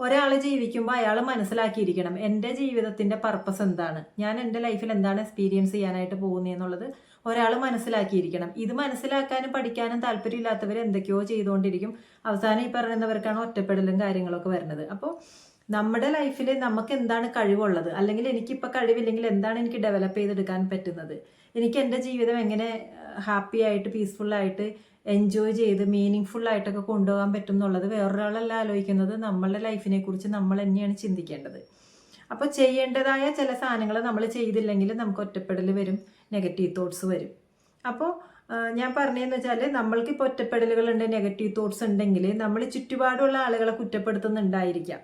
ഒരാൾ ജീവിക്കുമ്പോൾ അയാൾ മനസ്സിലാക്കിയിരിക്കണം എന്റെ ജീവിതത്തിന്റെ പർപ്പസ് എന്താണ്. ഞാൻ എന്റെ ലൈഫിൽ എന്താണ് എക്സ്പീരിയൻസ് ചെയ്യാനായിട്ട് പോകുന്നത് എന്നുള്ളത് ഒരാൾ മനസ്സിലാക്കിയിരിക്കണം. ഇത് മനസ്സിലാക്കാനും പഠിക്കാനും താല്പര്യമില്ലാത്തവർ എന്തൊക്കെയോ ചെയ്തുകൊണ്ടിരിക്കും. അവസാനം ഈ പറയുന്നവർക്കാണ് ഒറ്റപ്പെടലും കാര്യങ്ങളൊക്കെ വരുന്നത്. അപ്പോൾ നമ്മുടെ ലൈഫിൽ നമുക്ക് എന്താണ് കഴിവുള്ളത്? അല്ലെങ്കിൽ എനിക്കിപ്പോൾ കഴിവില്ലെങ്കിൽ എന്താണ് എനിക്ക് ഡെവലപ്പ് ചെയ്തെടുക്കാൻ പറ്റുന്നത്? എനിക്ക് എന്റെ ജീവിതം എങ്ങനെ ഹാപ്പി ആയിട്ട് പീസ്ഫുള്ളായിട്ട് എൻജോയ് ചെയ്ത് മീനിങ് ഫുൾ ആയിട്ടൊക്കെ കൊണ്ടുപോകാൻ പറ്റും എന്നുള്ളത് വേറൊരാളല്ല ആലോചിക്കുന്നത്. നമ്മളുടെ ലൈഫിനെ കുറിച്ച് നമ്മൾ തന്നെയാണ് ചിന്തിക്കേണ്ടത്. അപ്പോൾ ചെയ്യേണ്ടതായ ചില സാധനങ്ങൾ നമ്മൾ ചെയ്തില്ലെങ്കിൽ നമുക്ക് ഒറ്റപ്പെടൽ വരും നെഗറ്റീവ് തോട്ട്സ് വരും. അപ്പോൾ ഞാൻ പറഞ്ഞതെന്ന് വെച്ചാൽ നമ്മൾക്ക് ഇപ്പോൾ ഒറ്റപ്പെടലുകളുണ്ട് നെഗറ്റീവ് തോട്ട്സ് ഉണ്ടെങ്കിൽ നമ്മൾ ചുറ്റുപാടുള്ള ആളുകളെ കുറ്റപ്പെടുത്തുന്നുണ്ടായിരിക്കാം.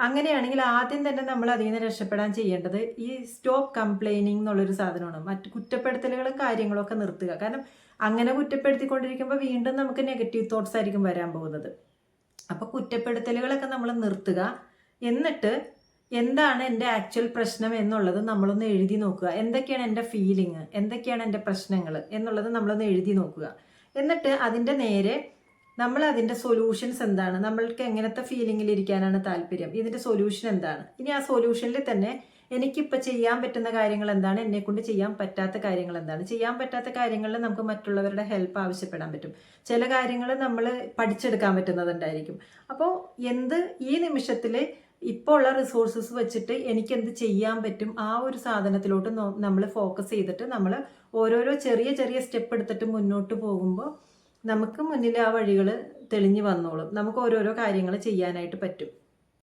അങ്ങനെയാണെങ്കിൽ ആദ്യം തന്നെ നമ്മൾ അതിൽ നിന്ന് രക്ഷപ്പെടാൻ ചെയ്യേണ്ടത് ഈ സ്റ്റോപ്പ് കംപ്ലൈനിങ് എന്നുള്ളൊരു സാധനമാണ്. മറ്റ് കുറ്റപ്പെടുത്തലുകളും കാര്യങ്ങളൊക്കെ നിർത്തുക. കാരണം അങ്ങനെ കുറ്റപ്പെടുത്തിക്കൊണ്ടിരിക്കുമ്പോൾ വീണ്ടും നമുക്ക് നെഗറ്റീവ് തോട്ട്സ് ആയിരിക്കും വരാൻ പോകുന്നത്. അപ്പോൾ കുറ്റപ്പെടുത്തലുകളൊക്കെ നമ്മൾ നിർത്തുക. എന്നിട്ട് എന്താണ് എന്റെ ആക്ച്വൽ പ്രശ്നം എന്നുള്ളത് നമ്മളൊന്ന് എഴുതി നോക്കുക. എന്തൊക്കെയാണ് എന്റെ ഫീലിംഗ് എന്തൊക്കെയാണ് എന്റെ പ്രശ്നങ്ങൾ? എന്നുള്ളത് നമ്മളൊന്ന് എഴുതി നോക്കുക. എന്നിട്ട് അതിന്റെ നേരെ നമ്മൾ അതിന്റെ സൊല്യൂഷൻസ് എന്താണ്? നമ്മൾക്ക് എങ്ങനത്തെ ഫീലിംഗിൽ ഇരിക്കാനാണ് താല്പര്യം? ഇതിന്റെ സൊല്യൂഷൻ എന്താണ്? ഇനി ആ സൊല്യൂഷനിൽ തന്നെ എനിക്കിപ്പോൾ ചെയ്യാൻ പറ്റുന്ന കാര്യങ്ങൾ എന്താണ്? എന്നെ കൊണ്ട് ചെയ്യാൻ പറ്റാത്ത കാര്യങ്ങൾ എന്താണ്? ചെയ്യാൻ പറ്റാത്ത കാര്യങ്ങളിൽ നമുക്ക് മറ്റുള്ളവരുടെ ഹെൽപ്പ് ആവശ്യപ്പെടാൻ പറ്റും. ചില കാര്യങ്ങൾ നമ്മൾ പഠിച്ചെടുക്കാൻ പറ്റുന്നതുണ്ടായിരിക്കും അപ്പോൾ എന്ത് ഈ നിമിഷത്തിൽ ഇപ്പോൾ ഉള്ള റിസോഴ്സസ് വെച്ചിട്ട് എനിക്ക് എന്ത് ചെയ്യാൻ പറ്റും? ആ ഒരു സാധനത്തിലോട്ട് നമ്മൾ ഫോക്കസ് ചെയ്തിട്ട് നമ്മൾ ഓരോരോ ചെറിയ ചെറിയ സ്റ്റെപ്പ് എടുത്തിട്ട് മുന്നോട്ട് പോകുമ്പോൾ നമുക്ക് മുന്നിൽ ആ വഴികൾ തെളിഞ്ഞു വന്നോളും. നമുക്ക് ഓരോരോ കാര്യങ്ങൾ ചെയ്യാനായിട്ട് പറ്റും.